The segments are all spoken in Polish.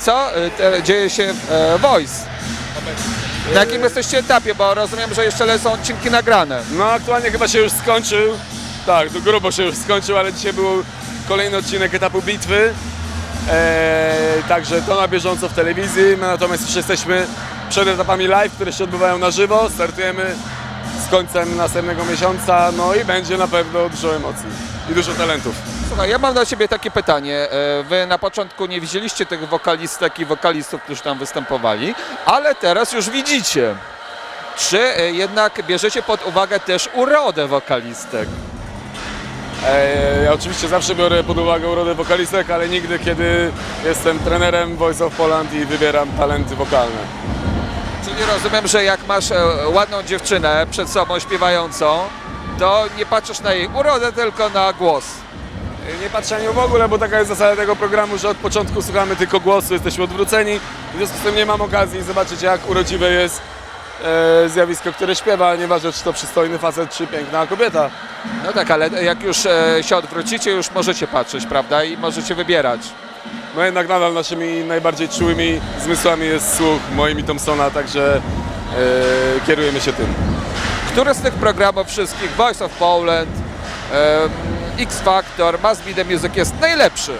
Co e, te, dzieje się w e, Voice? Na jakim jesteście etapie, bo rozumiem, że jeszcze są odcinki nagrane. No aktualnie chyba się już skończył. Tak, to grubo się już skończył, ale dzisiaj był kolejny odcinek etapu bitwy. Eee, także to na bieżąco w telewizji. My natomiast już jesteśmy przed etapami live, które się odbywają na żywo. Startujemy końcem następnego miesiąca, no i będzie na pewno dużo emocji i dużo talentów. Słuchaj, ja mam dla Ciebie takie pytanie. E, Wy na początku nie widzieliście tych wokalistek i wokalistów, którzy tam występowali, ale teraz już widzicie. Czy e, jednak bierzecie pod uwagę też urodę wokalistek? Eee, ja oczywiście zawsze biorę pod uwagę urodę wokalistek, ale nigdy, kiedy jestem trenerem Voice of Poland i wybieram talenty wokalne. Czyli rozumiem, że jak masz e, ładną dziewczynę przed sobą śpiewającą, to nie patrzysz na jej urodę, tylko na głos. Nie patrzę na nią w ogóle, bo taka jest zasada tego programu, że od początku słuchamy tylko głosu, jesteśmy odwróceni. W związku z tym nie mam okazji zobaczyć, jak urodziwe jest e, zjawisko, które śpiewa, nieważne czy to przystojny facet, czy piękna kobieta. No tak, ale jak już e, się odwrócicie, już możecie patrzeć, prawda? I możecie wybierać. No jednak nadal naszymi najbardziej czułymi zmysłami jest słuch moim i Thompsona, także e, kierujemy się tym. Który z tych programów wszystkich, Voice of Poland, em, X Factor, Must Be The Music jest najlepszy?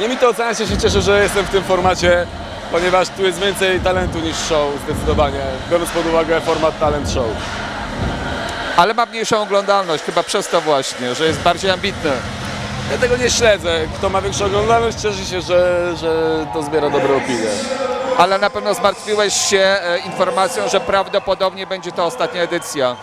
Nie mi to oceniać, ja się cieszę, że jestem w tym formacie, ponieważ tu jest więcej talentu niż show, zdecydowanie, biorąc pod uwagę format talent show. Ale ma mniejszą oglądalność, chyba przez to właśnie, że jest bardziej ambitny. Ja tego nie śledzę. Kto ma większą oglądalność, cieszy się, że, że to zbiera dobre opinie. Ale na pewno zmartwiłeś się e, informacją, że prawdopodobnie będzie to ostatnia edycja.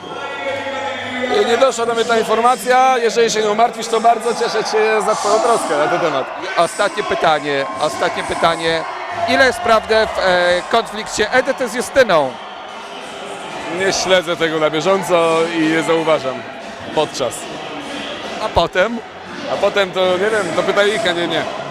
Nie doszła do mnie ta informacja. Jeżeli się nią martwisz, to bardzo cieszę się za Twoją troskę na ten temat. Ostatnie pytanie, ostatnie pytanie. Ile jest prawdy w e, konflikcie Edyty z Justyną? Nie śledzę tego na bieżąco i nie zauważam podczas. A potem? A potem to nie wiem, to pytaj ich, a nie nie.